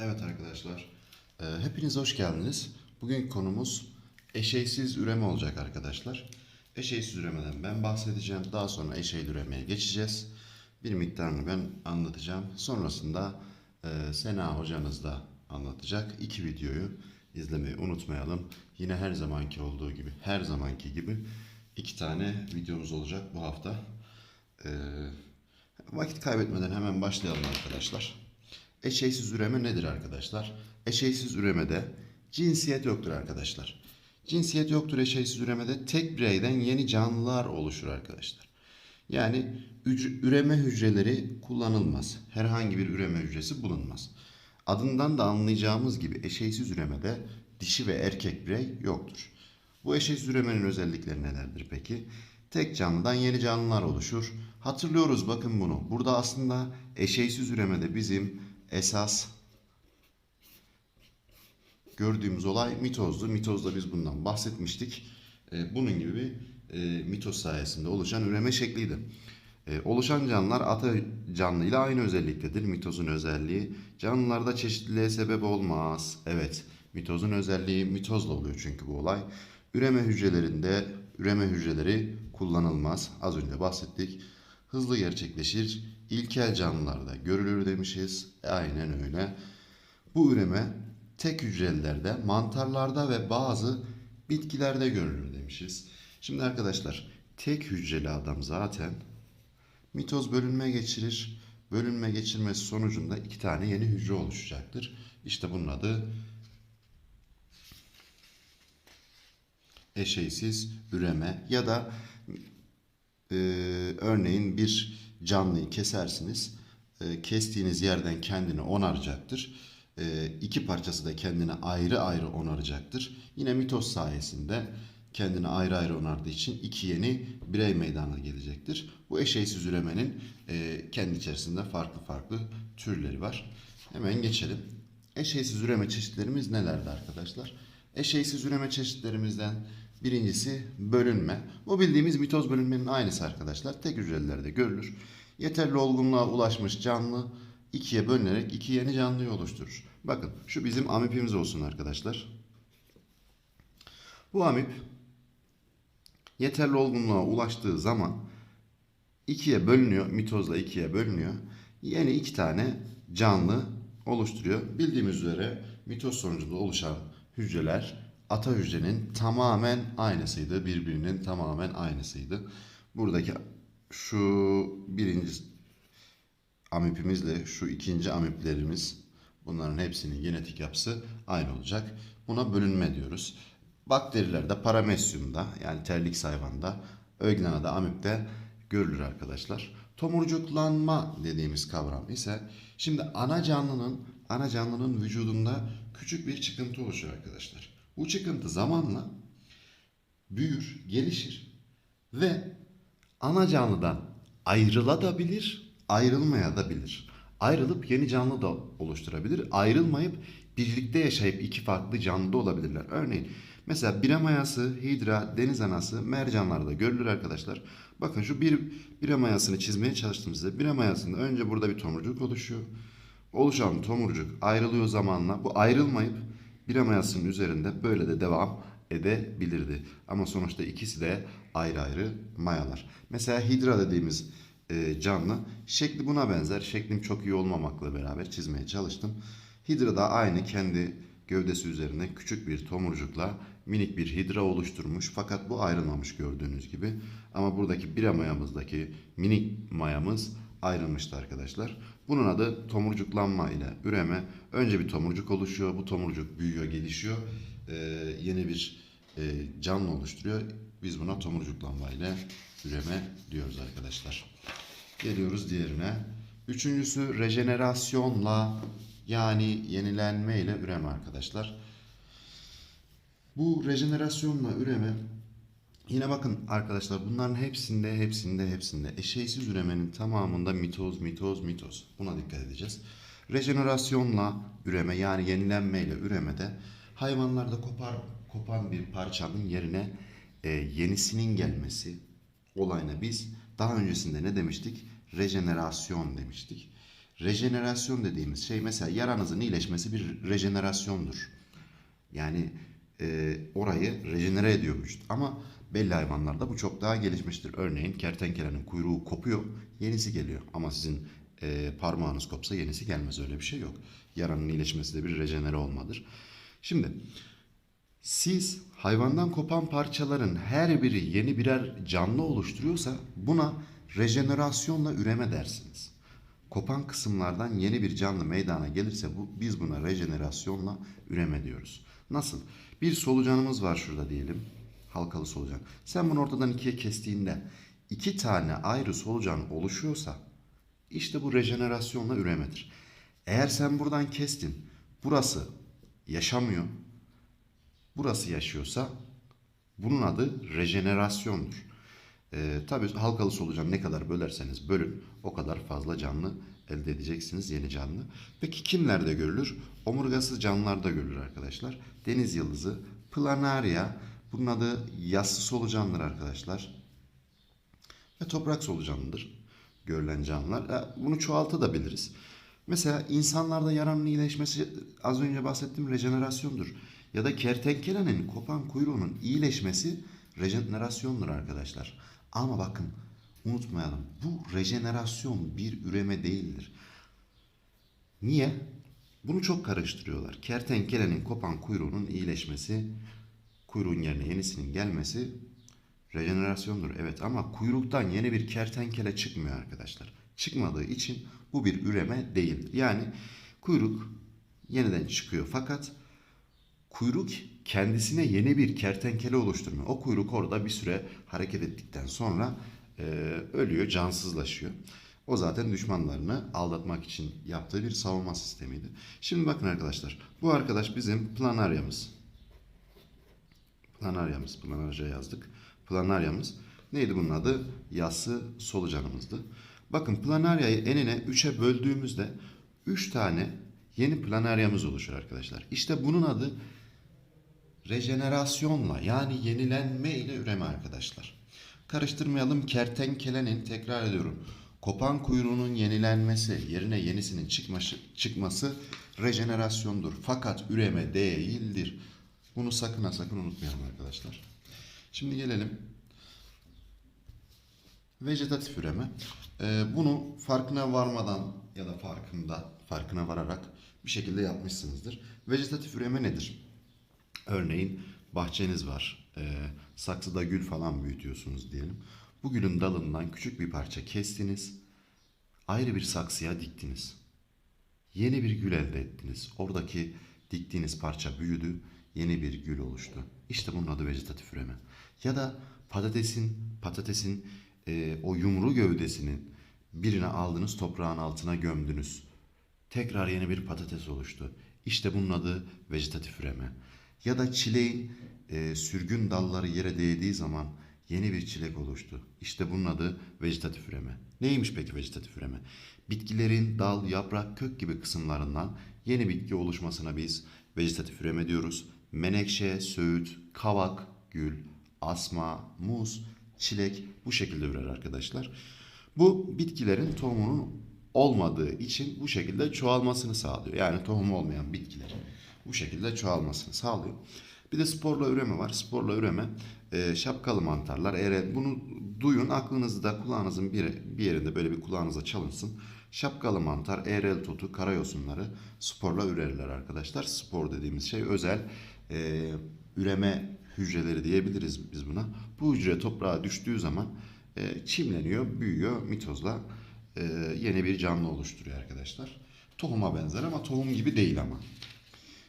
Evet arkadaşlar, e, hepiniz hoş geldiniz. Bugün konumuz eşeysiz üreme olacak arkadaşlar. Eşeysiz üremeden ben bahsedeceğim. Daha sonra eşeyli üremeye geçeceğiz. Bir miktarını ben anlatacağım. Sonrasında e, Sena hocanız da anlatacak. İki videoyu izlemeyi unutmayalım. Yine her zamanki olduğu gibi, her zamanki gibi iki tane videomuz olacak bu hafta. E, vakit kaybetmeden hemen başlayalım arkadaşlar. Eşeysiz üreme nedir arkadaşlar? Eşeysiz üremede cinsiyet yoktur arkadaşlar. Cinsiyet yoktur eşeysiz üremede tek bireyden yeni canlılar oluşur arkadaşlar. Yani üreme hücreleri kullanılmaz. Herhangi bir üreme hücresi bulunmaz. Adından da anlayacağımız gibi eşeysiz üremede dişi ve erkek birey yoktur. Bu eşeysiz üremenin özellikleri nelerdir peki? Tek canlıdan yeni canlılar oluşur. Hatırlıyoruz bakın bunu. Burada aslında eşeysiz üremede bizim esas gördüğümüz olay mitozdu. Mitozda biz bundan bahsetmiştik. Ee, bunun gibi bir e, mitoz sayesinde oluşan üreme şekliydi. Ee, oluşan canlılar ata canlı ile aynı özelliktedir. Mitozun özelliği canlılarda çeşitliliğe sebep olmaz. Evet, mitozun özelliği mitozla oluyor çünkü bu olay. Üreme hücrelerinde üreme hücreleri kullanılmaz. Az önce bahsettik. Hızlı gerçekleşir. İlkel canlılarda görülür demişiz. E, aynen öyle. Bu üreme tek hücrelilerde, mantarlarda ve bazı bitkilerde görülür demişiz. Şimdi arkadaşlar tek hücreli adam zaten mitoz bölünme geçirir. Bölünme geçirmesi sonucunda iki tane yeni hücre oluşacaktır. İşte bunun adı eşeysiz üreme ya da e, örneğin bir canlıyı kesersiniz. E, kestiğiniz yerden kendini onaracaktır. E, iki parçası da kendini ayrı ayrı onaracaktır. Yine mitoz sayesinde kendini ayrı ayrı onardığı için iki yeni birey meydana gelecektir. Bu eşeysiz üremenin e, kendi içerisinde farklı farklı türleri var. Hemen geçelim. Eşeysiz üreme çeşitlerimiz nelerdi arkadaşlar? Eşeysiz üreme çeşitlerimizden birincisi bölünme. Bu bildiğimiz mitoz bölünmenin aynısı arkadaşlar. Tek hücrelerde görülür. Yeterli olgunluğa ulaşmış canlı ikiye bölünerek iki yeni canlıyı oluşturur. Bakın şu bizim amipimiz olsun arkadaşlar. Bu amip yeterli olgunluğa ulaştığı zaman ikiye bölünüyor. Mitozla ikiye bölünüyor. Yeni iki tane canlı oluşturuyor. Bildiğimiz üzere mitoz sonucunda oluşan hücreler ata hücrenin tamamen aynısıydı. Birbirinin tamamen aynısıydı. Buradaki şu birinci amipimizle şu ikinci amiplerimiz bunların hepsinin genetik yapısı aynı olacak. Buna bölünme diyoruz. Bakterilerde paramesyumda yani terlik hayvanda ögnanada amipte görülür arkadaşlar. Tomurcuklanma dediğimiz kavram ise şimdi ana canlının ana canlının vücudunda küçük bir çıkıntı oluşuyor arkadaşlar. Bu çıkıntı zamanla büyür, gelişir ve ana canlıdan ayrılabilir, ayrılmaya da bilir. Ayrılıp yeni canlı da oluşturabilir. Ayrılmayıp birlikte yaşayıp iki farklı canlı da olabilirler. Örneğin mesela birem ayası, hidra, deniz anası, mercanlarda görülür arkadaşlar. Bakın şu bir birem ayasını çizmeye çalıştım size. Birem önce burada bir tomurcuk oluşuyor. Oluşan tomurcuk ayrılıyor zamanla. Bu ayrılmayıp birem ayasının üzerinde böyle de devam edebilirdi. Ama sonuçta ikisi de ayrı ayrı mayalar. Mesela hidra dediğimiz e, canlı şekli buna benzer. Şeklim çok iyi olmamakla beraber çizmeye çalıştım. Hidra da aynı kendi gövdesi üzerine küçük bir tomurcukla minik bir hidra oluşturmuş. Fakat bu ayrılmamış gördüğünüz gibi. Ama buradaki bira mayamızdaki minik mayamız ayrılmıştı arkadaşlar. Bunun adı tomurcuklanma ile üreme. Önce bir tomurcuk oluşuyor. Bu tomurcuk büyüyor, gelişiyor. Ee, yeni bir e, canlı oluşturuyor. Biz buna tomurcuklanma ile üreme diyoruz arkadaşlar. Geliyoruz diğerine. Üçüncüsü rejenerasyonla yani yenilenme ile üreme arkadaşlar. Bu rejenerasyonla üreme yine bakın arkadaşlar bunların hepsinde hepsinde hepsinde eşeysiz üremenin tamamında mitoz mitoz mitoz. Buna dikkat edeceğiz. Rejenerasyonla üreme yani yenilenme ile üremede hayvanlarda kopar kopan bir parçanın yerine e, yenisinin gelmesi olayına biz daha öncesinde ne demiştik? Rejenerasyon demiştik. Rejenerasyon dediğimiz şey mesela yaranızın iyileşmesi bir rejenerasyondur. Yani e, orayı rejenere ediyor vücut. Ama belli hayvanlarda bu çok daha gelişmiştir. Örneğin kertenkelenin kuyruğu kopuyor, yenisi geliyor. Ama sizin e, parmağınız kopsa yenisi gelmez öyle bir şey yok. Yaranın iyileşmesi de bir rejenere olmadır. Şimdi siz hayvandan kopan parçaların her biri yeni birer canlı oluşturuyorsa buna rejenerasyonla üreme dersiniz. Kopan kısımlardan yeni bir canlı meydana gelirse bu biz buna rejenerasyonla üreme diyoruz. Nasıl? Bir solucanımız var şurada diyelim. Halkalı solucan. Sen bunu ortadan ikiye kestiğinde iki tane ayrı solucan oluşuyorsa işte bu rejenerasyonla üremedir. Eğer sen buradan kestin, burası yaşamıyor, burası yaşıyorsa bunun adı rejenerasyondur. Ee, tabii halkalı solucan ne kadar bölerseniz bölün o kadar fazla canlı elde edeceksiniz yeni canlı. Peki kimlerde görülür? Omurgasız canlılarda görülür arkadaşlar. Deniz yıldızı, planaria, bunun adı yassı solucandır arkadaşlar. Ve toprak solucanlıdır görülen canlılar. Bunu çoğaltabiliriz. Mesela insanlarda yaranın iyileşmesi az önce bahsettiğim rejenerasyondur. Ya da kertenkelenin kopan kuyruğunun iyileşmesi rejenerasyondur arkadaşlar. Ama bakın unutmayalım bu rejenerasyon bir üreme değildir. Niye? Bunu çok karıştırıyorlar. Kertenkelenin kopan kuyruğunun iyileşmesi, kuyruğun yerine yenisinin gelmesi rejenerasyondur. Evet ama kuyruktan yeni bir kertenkele çıkmıyor arkadaşlar. Çıkmadığı için bu bir üreme değildir. Yani kuyruk yeniden çıkıyor fakat kuyruk kendisine yeni bir kertenkele oluşturmuyor. O kuyruk orada bir süre hareket ettikten sonra e, ölüyor, cansızlaşıyor. O zaten düşmanlarını aldatmak için yaptığı bir savunma sistemiydi. Şimdi bakın arkadaşlar. Bu arkadaş bizim planaryamız. Planaryamız. Planarca yazdık. Planaryamız. Neydi bunun adı? Yassı solucanımızdı. Bakın planaryayı enine 3'e böldüğümüzde 3 tane yeni planaryamız oluşur arkadaşlar. İşte bunun adı rejenerasyonla yani yenilenme ile üreme arkadaşlar. Karıştırmayalım kertenkelenin tekrar ediyorum. Kopan kuyruğunun yenilenmesi, yerine yenisinin çıkması, çıkması rejenerasyondur. Fakat üreme değildir. Bunu sakın ha sakın unutmayalım arkadaşlar. Şimdi gelelim vejetatif üreme. Ee, bunu farkına varmadan ya da farkında, farkına vararak bir şekilde yapmışsınızdır. Vejetatif üreme nedir? Örneğin bahçeniz var. Ee, saksıda gül falan büyütüyorsunuz diyelim. Bu gülün dalından küçük bir parça kestiniz. Ayrı bir saksıya diktiniz. Yeni bir gül elde ettiniz. Oradaki diktiğiniz parça büyüdü. Yeni bir gül oluştu. İşte bunun adı vejetatif üreme. Ya da patatesin patatesin e, o yumru gövdesinin birini aldınız toprağın altına gömdünüz. Tekrar yeni bir patates oluştu. İşte bunun adı vejetatif üreme. Ya da çileğin e, sürgün dalları yere değdiği zaman yeni bir çilek oluştu. İşte bunun adı vejetatif üreme. Neymiş peki vejetatif üreme? Bitkilerin dal, yaprak, kök gibi kısımlarından yeni bitki oluşmasına biz vejetatif üreme diyoruz. Menekşe, söğüt, kavak, gül, asma, muz, çilek bu şekilde ürer arkadaşlar. Bu bitkilerin tohumunun olmadığı için bu şekilde çoğalmasını sağlıyor. Yani tohumu olmayan bitkilerin bu şekilde çoğalmasını sağlıyor. Bir de sporla üreme var. Sporla üreme e, şapkalı mantarlar. Eğer bunu duyun aklınızda kulağınızın bir, bir yerinde böyle bir kulağınıza çalınsın. Şapkalı mantar, eğrel tutu, karayosunları sporla ürerler arkadaşlar. Spor dediğimiz şey özel e, üreme hücreleri diyebiliriz biz buna. Bu hücre toprağa düştüğü zaman e, çimleniyor, büyüyor, mitozla e, yeni bir canlı oluşturuyor arkadaşlar. Tohuma benzer ama tohum gibi değil ama.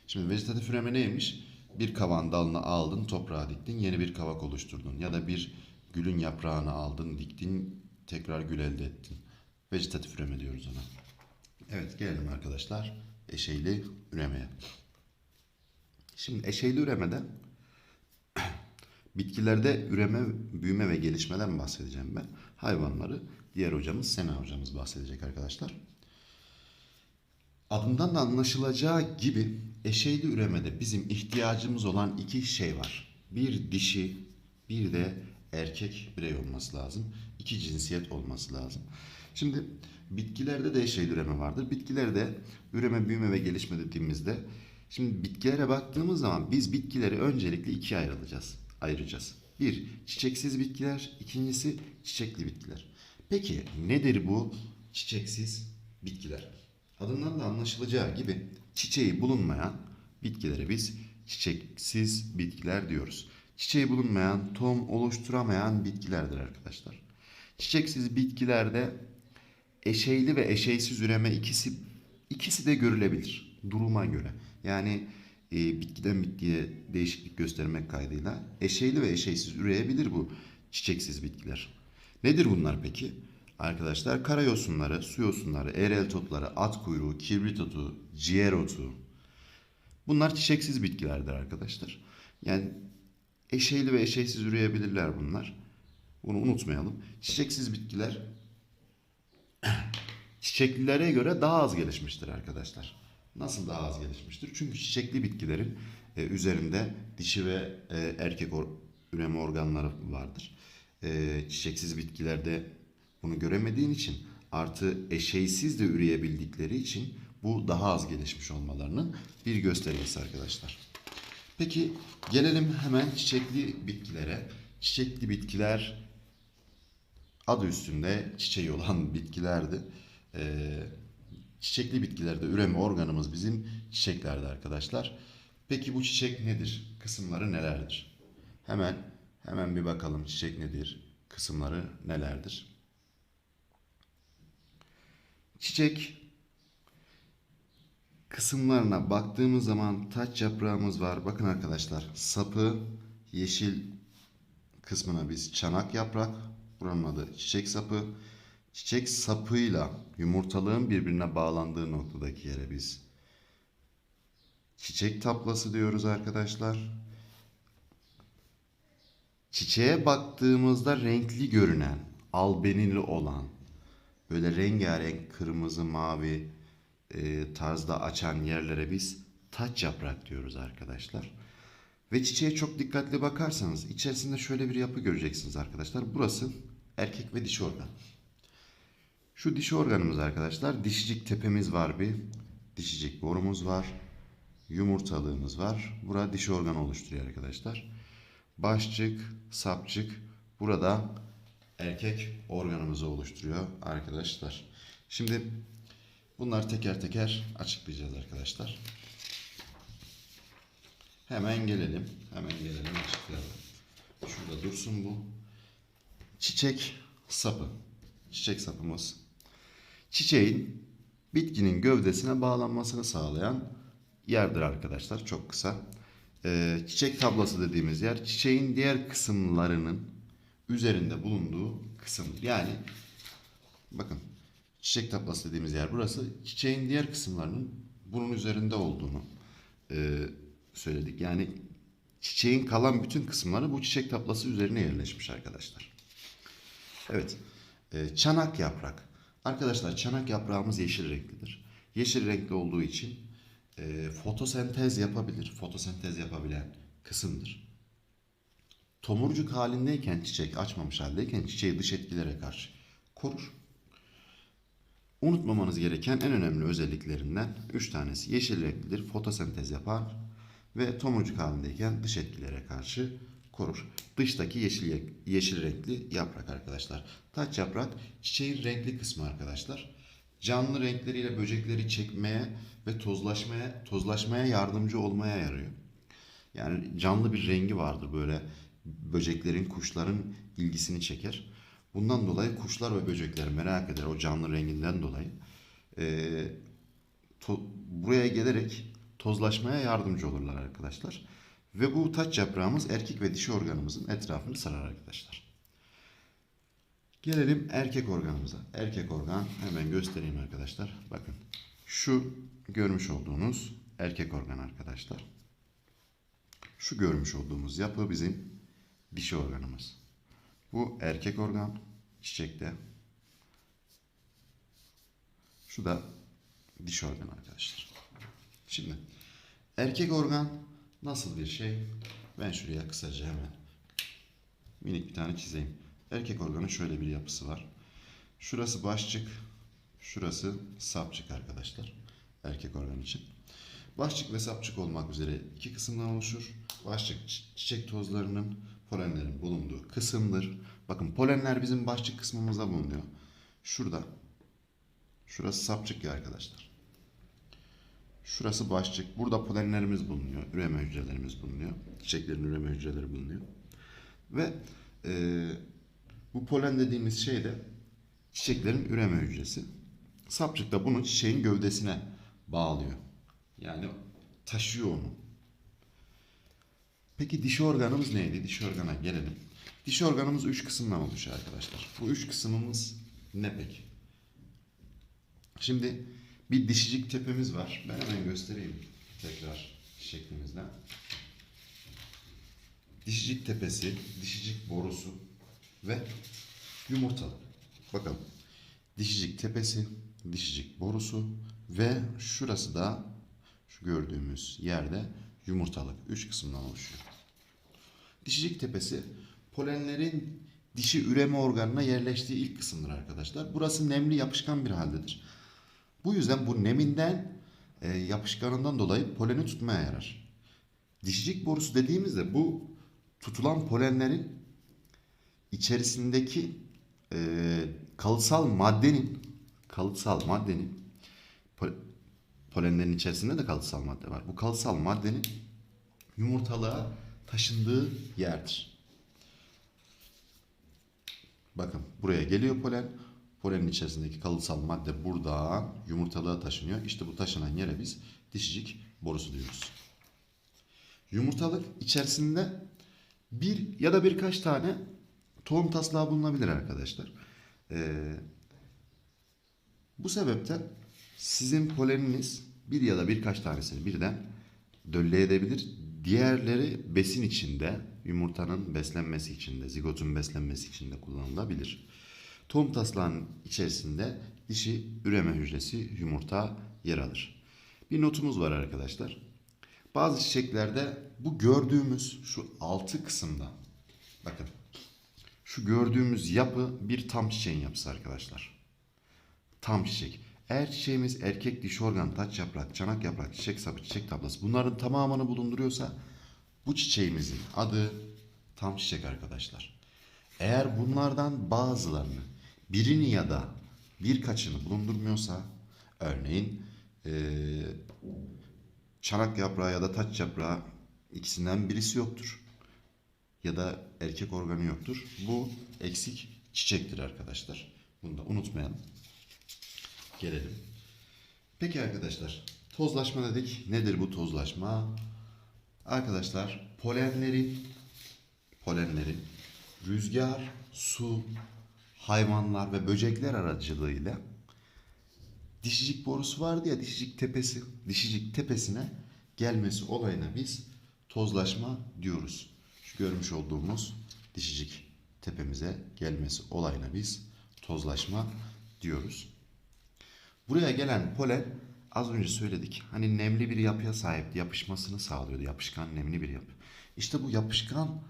Şimdi vejetatif üreme neymiş? Bir kavağın dalını aldın, toprağa diktin, yeni bir kavak oluşturdun. Ya da bir gülün yaprağını aldın, diktin, tekrar gül elde ettin. Vejetatif üreme diyoruz ona. Evet gelelim arkadaşlar eşeyli üremeye. Şimdi eşeyli üremede bitkilerde üreme, büyüme ve gelişmeden bahsedeceğim ben. Hayvanları diğer hocamız Sena hocamız bahsedecek arkadaşlar. Adından da anlaşılacağı gibi eşeyli üremede bizim ihtiyacımız olan iki şey var. Bir dişi, bir de erkek birey olması lazım. İki cinsiyet olması lazım. Şimdi bitkilerde de eşeyli üreme vardır. Bitkilerde üreme, büyüme ve gelişme dediğimizde şimdi bitkilere baktığımız zaman biz bitkileri öncelikle ikiye ayrılacağız, ayıracağız. Bir, çiçeksiz bitkiler, ikincisi çiçekli bitkiler. Peki nedir bu çiçeksiz bitkiler? Adından da anlaşılacağı gibi çiçeği bulunmayan bitkilere biz çiçeksiz bitkiler diyoruz. Çiçeği bulunmayan, tohum oluşturamayan bitkilerdir arkadaşlar. Çiçeksiz bitkilerde eşeyli ve eşeysiz üreme ikisi ikisi de görülebilir duruma göre. Yani e, bitkiden bitkiye değişiklik göstermek kaydıyla eşeyli ve eşeysiz üreyebilir bu çiçeksiz bitkiler. Nedir bunlar peki? Arkadaşlar karayosunları, su yosunları, eğrel topları, at kuyruğu, kibrit otu, ciğer otu. Bunlar çiçeksiz bitkilerdir arkadaşlar. Yani eşeyli ve eşeysiz üreyebilirler bunlar. Bunu unutmayalım. Çiçeksiz bitkiler çiçeklilere göre daha az gelişmiştir arkadaşlar. Nasıl daha az gelişmiştir? Çünkü çiçekli bitkilerin e, üzerinde dişi ve e, erkek or- üreme organları vardır. E, çiçeksiz bitkilerde bunu göremediğin için artı eşeysiz de üreyebildikleri için bu daha az gelişmiş olmalarının bir göstergesi arkadaşlar. Peki gelelim hemen çiçekli bitkilere. Çiçekli bitkiler adı üstünde çiçeği olan bitkilerdi. Ee, çiçekli bitkilerde üreme organımız bizim çiçeklerde arkadaşlar. Peki bu çiçek nedir? Kısımları nelerdir? Hemen hemen bir bakalım çiçek nedir? Kısımları nelerdir? Çiçek kısımlarına baktığımız zaman taç yaprağımız var. Bakın arkadaşlar sapı yeşil kısmına biz çanak yaprak, buranın adı çiçek sapı. Çiçek sapıyla yumurtalığın birbirine bağlandığı noktadaki yere biz çiçek taplası diyoruz arkadaşlar. Çiçeğe baktığımızda renkli görünen, albenili olan, böyle rengarenk kırmızı, mavi e, tarzda açan yerlere biz taç yaprak diyoruz arkadaşlar. Ve çiçeğe çok dikkatli bakarsanız içerisinde şöyle bir yapı göreceksiniz arkadaşlar. Burası erkek ve dişi organ. Şu dişi organımız arkadaşlar. Dişicik tepemiz var bir. Dişicik borumuz var. Yumurtalığımız var. Burada dişi organ oluşturuyor arkadaşlar. Başçık, sapçık. Burada erkek organımızı oluşturuyor arkadaşlar. Şimdi bunları teker teker açıklayacağız arkadaşlar. Hemen gelelim. Hemen gelelim açıklayalım. Şurada dursun bu. Çiçek sapı. Çiçek sapımız. Çiçeğin bitkinin gövdesine bağlanmasını sağlayan yerdir arkadaşlar. Çok kısa. Ee, çiçek tablası dediğimiz yer çiçeğin diğer kısımlarının üzerinde bulunduğu kısımdır. Yani bakın çiçek tablası dediğimiz yer burası. Çiçeğin diğer kısımlarının bunun üzerinde olduğunu e, söyledik. Yani çiçeğin kalan bütün kısımları bu çiçek tablası üzerine yerleşmiş arkadaşlar. Evet. e, çanak yaprak. Arkadaşlar çanak yaprağımız yeşil renklidir. Yeşil renkli olduğu için e, fotosentez yapabilir. Fotosentez yapabilen kısımdır. Tomurcuk halindeyken çiçek açmamış haldeyken çiçeği dış etkilere karşı korur. Unutmamanız gereken en önemli özelliklerinden 3 tanesi yeşil renklidir, fotosentez yapar ve tomurcuk halindeyken dış etkilere karşı korur. Dıştaki yeşil yeşil renkli yaprak arkadaşlar. Taç yaprak çiçeğin renkli kısmı arkadaşlar. Canlı renkleriyle böcekleri çekmeye ve tozlaşmaya tozlaşmaya yardımcı olmaya yarıyor. Yani canlı bir rengi vardır böyle böceklerin, kuşların ilgisini çeker. Bundan dolayı kuşlar ve böcekler merak eder o canlı renginden dolayı. Ee, to- buraya gelerek tozlaşmaya yardımcı olurlar arkadaşlar. Ve bu taç yaprağımız erkek ve dişi organımızın etrafını sarar arkadaşlar. Gelelim erkek organımıza. Erkek organ hemen göstereyim arkadaşlar. Bakın şu görmüş olduğunuz erkek organ arkadaşlar. Şu görmüş olduğumuz yapı bizim dişi organımız. Bu erkek organ çiçekte. Şu da dişi organ arkadaşlar. Şimdi erkek organ nasıl bir şey? Ben şuraya kısaca hemen minik bir tane çizeyim. Erkek organın şöyle bir yapısı var. Şurası başçık, şurası sapçık arkadaşlar. Erkek organ için. Başçık ve sapçık olmak üzere iki kısımdan oluşur. Başçık çi- çiçek tozlarının, polenlerin bulunduğu kısımdır. Bakın polenler bizim başçık kısmımızda bulunuyor. Şurada. Şurası sapçık ya arkadaşlar. Şurası başçık. Burada polenlerimiz bulunuyor. Üreme hücrelerimiz bulunuyor. Çiçeklerin üreme hücreleri bulunuyor. Ve eee, bu polen dediğimiz şey de çiçeklerin üreme hücresi. Sapçık da bunu çiçeğin gövdesine bağlıyor. Yani taşıyor onu. Peki dişi organımız neydi? Dişi organa gelelim. Dişi organımız üç kısımdan oluşuyor arkadaşlar. Bu üç kısmımız ne peki? Şimdi bir dişicik tepemiz var. Ben hemen göstereyim tekrar şeklimizle. Dişicik tepesi, dişicik borusu ve yumurtalı. Bakalım. Dişicik tepesi, dişicik borusu ve şurası da şu gördüğümüz yerde yumurtalık. Üç kısımdan oluşuyor. Dişicik tepesi polenlerin dişi üreme organına yerleştiği ilk kısımdır arkadaşlar. Burası nemli yapışkan bir haldedir. Bu yüzden bu neminden e, yapışkanından dolayı poleni tutmaya yarar. Dişicik borusu dediğimizde bu tutulan polenlerin içerisindeki e, kalıtsal maddenin kalıtsal maddenin pol- polenlerin içerisinde de kalıtsal madde var. Bu kalıtsal maddenin yumurtalığa taşındığı yerdir. Bakın buraya geliyor polen. Polenin içerisindeki kalıtsal madde buradan yumurtalığa taşınıyor. İşte bu taşınan yere biz dişicik borusu diyoruz. Yumurtalık içerisinde bir ya da birkaç tane tohum taslağı bulunabilir arkadaşlar. Ee, bu sebepten sizin poleniniz bir ya da birkaç tanesini birden dölle edebilir. Diğerleri besin içinde, yumurtanın beslenmesi için de, zigotun beslenmesi için de kullanılabilir. Tohum taslağının içerisinde dişi üreme hücresi yumurta yer alır. Bir notumuz var arkadaşlar. Bazı çiçeklerde bu gördüğümüz şu altı kısımda bakın şu gördüğümüz yapı bir tam çiçeğin yapısı arkadaşlar. Tam çiçek. Eğer erkek dişi organ, taç yaprak, çanak yaprak, çiçek sapı, çiçek tablası bunların tamamını bulunduruyorsa bu çiçeğimizin adı tam çiçek arkadaşlar. Eğer bunlardan bazılarını, birini ya da birkaçını bulundurmuyorsa örneğin eee, çanak yaprağı ya da taç yaprağı ikisinden birisi yoktur. Ya da erkek organı yoktur. Bu eksik çiçektir arkadaşlar. Bunu da unutmayalım. Gelelim. Peki arkadaşlar, tozlaşma dedik. Nedir bu tozlaşma? Arkadaşlar, polenlerin polenlerin rüzgar, su, hayvanlar ve böcekler aracılığıyla dişicik borusu vardı ya dişicik tepesi, dişicik tepesine gelmesi olayına biz tozlaşma diyoruz. Şu görmüş olduğumuz dişicik tepemize gelmesi olayına biz tozlaşma diyoruz. Buraya gelen polen az önce söyledik. Hani nemli bir yapıya sahipti. Yapışmasını sağlıyordu. Yapışkan nemli bir yapı. İşte bu yapışkan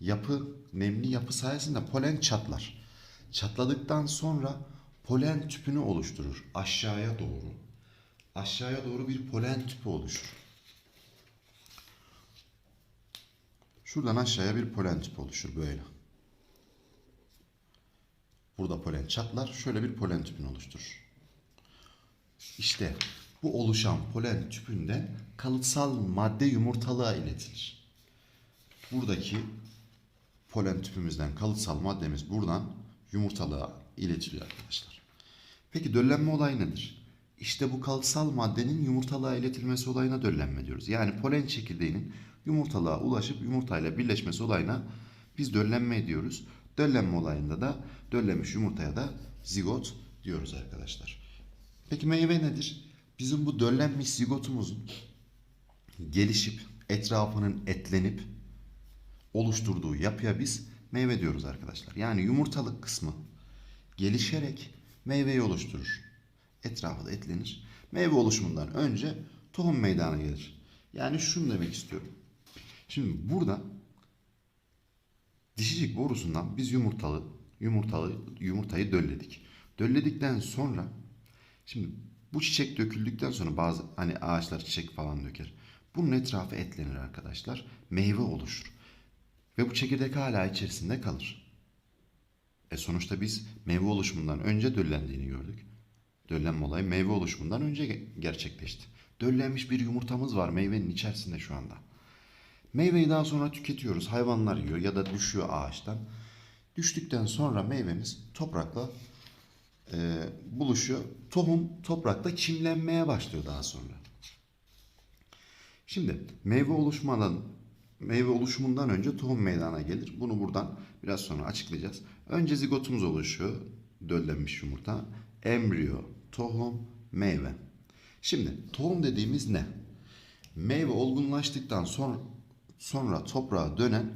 yapı, nemli yapı sayesinde polen çatlar. Çatladıktan sonra polen tüpünü oluşturur. Aşağıya doğru. Aşağıya doğru bir polen tüpü oluşur. Şuradan aşağıya bir polen tüpü oluşur böyle. Burada polen çatlar. Şöyle bir polen tüpünü oluşturur. İşte bu oluşan polen tüpünden kalıtsal madde yumurtalığa iletilir. Buradaki polen tüpümüzden kalıtsal maddemiz buradan yumurtalığa iletiliyor arkadaşlar. Peki döllenme olayı nedir? İşte bu kalıtsal maddenin yumurtalığa iletilmesi olayına döllenme diyoruz. Yani polen çekirdeğinin yumurtalığa ulaşıp yumurtayla birleşmesi olayına biz döllenme diyoruz. Döllenme olayında da döllenmiş yumurtaya da zigot diyoruz arkadaşlar. Peki meyve nedir? Bizim bu döllenmiş zigotumuzun gelişip etrafının etlenip oluşturduğu yapıya biz meyve diyoruz arkadaşlar. Yani yumurtalık kısmı gelişerek meyveyi oluşturur. Etrafı da etlenir. Meyve oluşumundan önce tohum meydana gelir. Yani şunu demek istiyorum. Şimdi burada dişicik borusundan biz yumurtalı yumurtalı yumurtayı dölledik. Dölledikten sonra şimdi bu çiçek döküldükten sonra bazı hani ağaçlar çiçek falan döker. Bunun etrafı etlenir arkadaşlar. Meyve oluşur. Ve bu çekirdek hala içerisinde kalır. E sonuçta biz meyve oluşumundan önce döllendiğini gördük. Döllenme olayı meyve oluşumundan önce ge- gerçekleşti. Döllenmiş bir yumurtamız var meyvenin içerisinde şu anda. Meyveyi daha sonra tüketiyoruz. Hayvanlar yiyor ya da düşüyor ağaçtan. Düştükten sonra meyvemiz toprakla e, buluşuyor. Tohum toprakta çimlenmeye başlıyor daha sonra. Şimdi meyve oluşmadan meyve oluşumundan önce tohum meydana gelir. Bunu buradan biraz sonra açıklayacağız. Önce zigotumuz oluşuyor. Döllenmiş yumurta. Embriyo, tohum, meyve. Şimdi tohum dediğimiz ne? Meyve olgunlaştıktan sonra, sonra toprağa dönen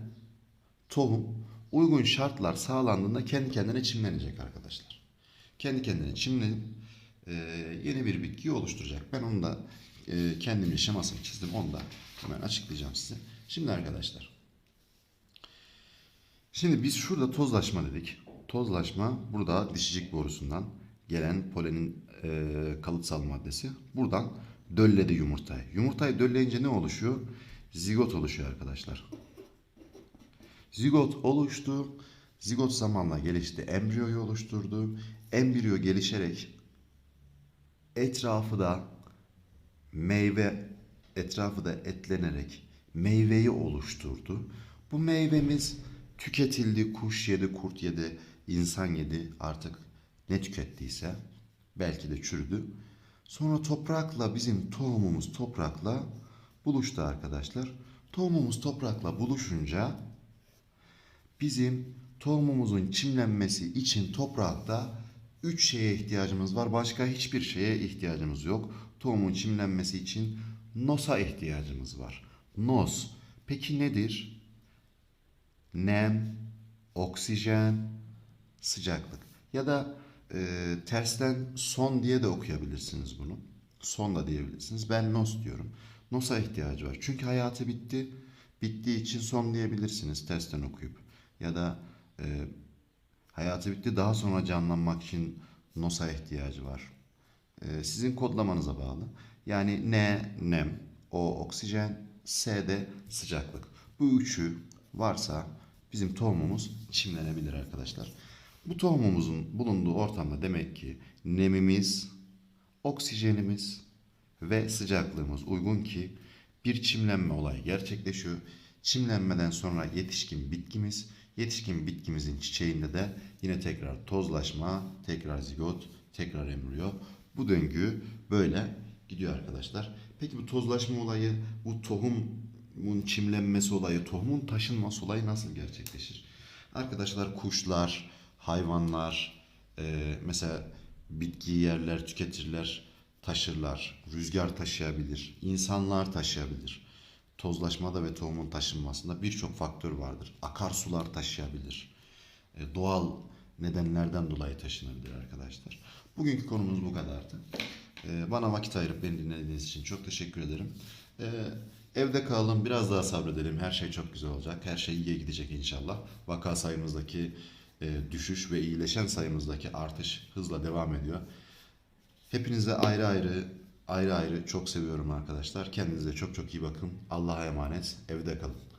tohum uygun şartlar sağlandığında kendi kendine çimlenecek arkadaşlar. Kendi kendine çimlenip e, yeni bir bitkiyi oluşturacak. Ben onu da e, kendimce şemasını çizdim. Onu da hemen açıklayacağım size. Şimdi arkadaşlar. Şimdi biz şurada tozlaşma dedik. Tozlaşma burada dişicik borusundan gelen polenin e, kalıtsal maddesi. Buradan dölledi yumurtayı. Yumurtayı dölleyince ne oluşuyor? Zigot oluşuyor arkadaşlar. Zigot oluştu. Zigot zamanla gelişti. Embriyoyu oluşturdu. Embriyo gelişerek etrafı da meyve etrafı da etlenerek meyveyi oluşturdu. Bu meyvemiz tüketildi, kuş yedi, kurt yedi, insan yedi artık ne tükettiyse belki de çürüdü. Sonra toprakla bizim tohumumuz toprakla buluştu arkadaşlar. Tohumumuz toprakla buluşunca bizim tohumumuzun çimlenmesi için toprakta üç şeye ihtiyacımız var. Başka hiçbir şeye ihtiyacımız yok. Tohumun çimlenmesi için nosa ihtiyacımız var. Nos. Peki nedir? Nem, oksijen, sıcaklık. Ya da e, tersten son diye de okuyabilirsiniz bunu. Son da diyebilirsiniz. Ben nos diyorum. Nosa ihtiyacı var. Çünkü hayatı bitti. Bittiği için son diyebilirsiniz tersten okuyup. Ya da e, hayatı bitti daha sonra canlanmak için nosa ihtiyacı var. E, sizin kodlamanıza bağlı. Yani N nem, O oksijen, S de sıcaklık. Bu üçü varsa bizim tohumumuz çimlenebilir arkadaşlar. Bu tohumumuzun bulunduğu ortamda demek ki nemimiz, oksijenimiz ve sıcaklığımız uygun ki bir çimlenme olayı gerçekleşiyor. Çimlenmeden sonra yetişkin bitkimiz, yetişkin bitkimizin çiçeğinde de yine tekrar tozlaşma, tekrar zigot, tekrar embriyo. Bu döngü böyle gidiyor arkadaşlar. Peki bu tozlaşma olayı, bu tohumun çimlenmesi olayı, tohumun taşınması olayı nasıl gerçekleşir? Arkadaşlar kuşlar, hayvanlar, e, mesela bitkiyi yerler, tüketirler, taşırlar. Rüzgar taşıyabilir, insanlar taşıyabilir. Tozlaşmada ve tohumun taşınmasında birçok faktör vardır. Akarsular taşıyabilir. E, doğal nedenlerden dolayı taşınabilir arkadaşlar. Bugünkü konumuz bu kadardı. E, bana vakit ayırıp beni dinlediğiniz için çok teşekkür ederim. E, evde kalalım, biraz daha sabredelim. Her şey çok güzel olacak. Her şey iyiye gidecek inşallah. Vaka sayımızdaki e, düşüş ve iyileşen sayımızdaki artış hızla devam ediyor. Hepinize ayrı ayrı ayrı ayrı çok seviyorum arkadaşlar. Kendinize çok çok iyi bakın. Allah'a emanet. Evde kalın.